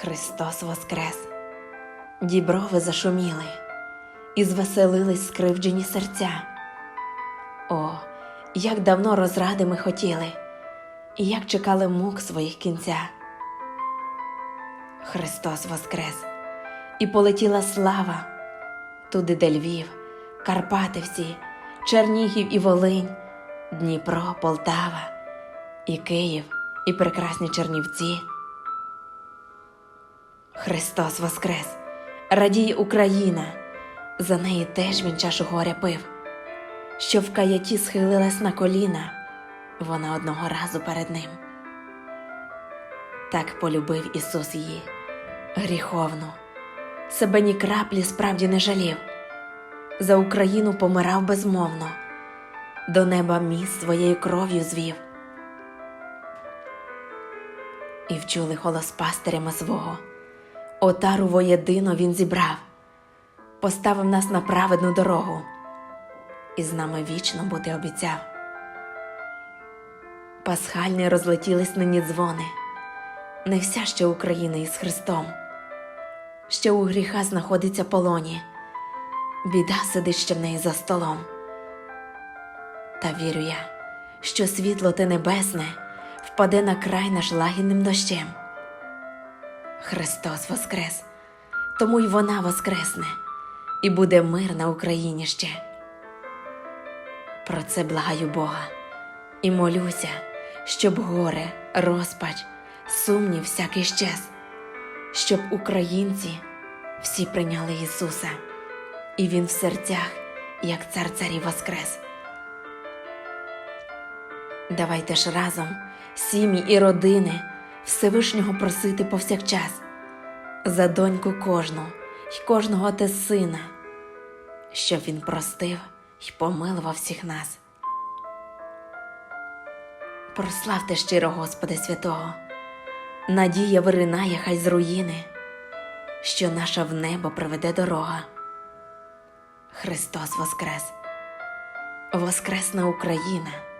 Христос Воскрес! Діброви зашуміли, і звеселились скривджені серця. О, як давно розради ми хотіли, і як чекали мук своїх кінця. Христос Воскрес! І полетіла слава туди, де Львів, Карпати всі, Чернігів і Волинь, Дніпро, Полтава, і Київ, і прекрасні Чернівці. Христос Воскрес! Радіє Україна, за неї теж він чашу горя пив, що в каяті схилилась на коліна, вона одного разу перед ним. Так полюбив Ісус її, гріховну, себе ні краплі справді не жалів, за Україну помирав безмовно, до неба міст своєю кров'ю звів. І вчули голос пастирями свого. Отару воєдино він зібрав, поставив нас на праведну дорогу і з нами вічно бути обіцяв. Пасхальні розлетілись нині дзвони, не вся ще Україна із Христом, ще у гріха знаходиться полоні, біда сидить ще в неї за столом. Та вірю я, що світло те небесне впаде на край наш лагідним дощем. Христос Воскрес, тому й вона воскресне, і буде мир на Україні ще. Про це благаю Бога і молюся, щоб горе, розпач, сумнів всякий щез, щоб українці всі прийняли Ісуса, і Він в серцях, як цар царів воскрес. Давайте ж разом, сім'ї і родини, Всевишнього просити повсякчас, за доньку кожну й кожного те сина, щоб він простив й помилував всіх нас. Прославте щиро Господа святого, надія виринає хай з руїни, що наша в небо приведе дорога. Христос Воскрес! Воскресна Україна!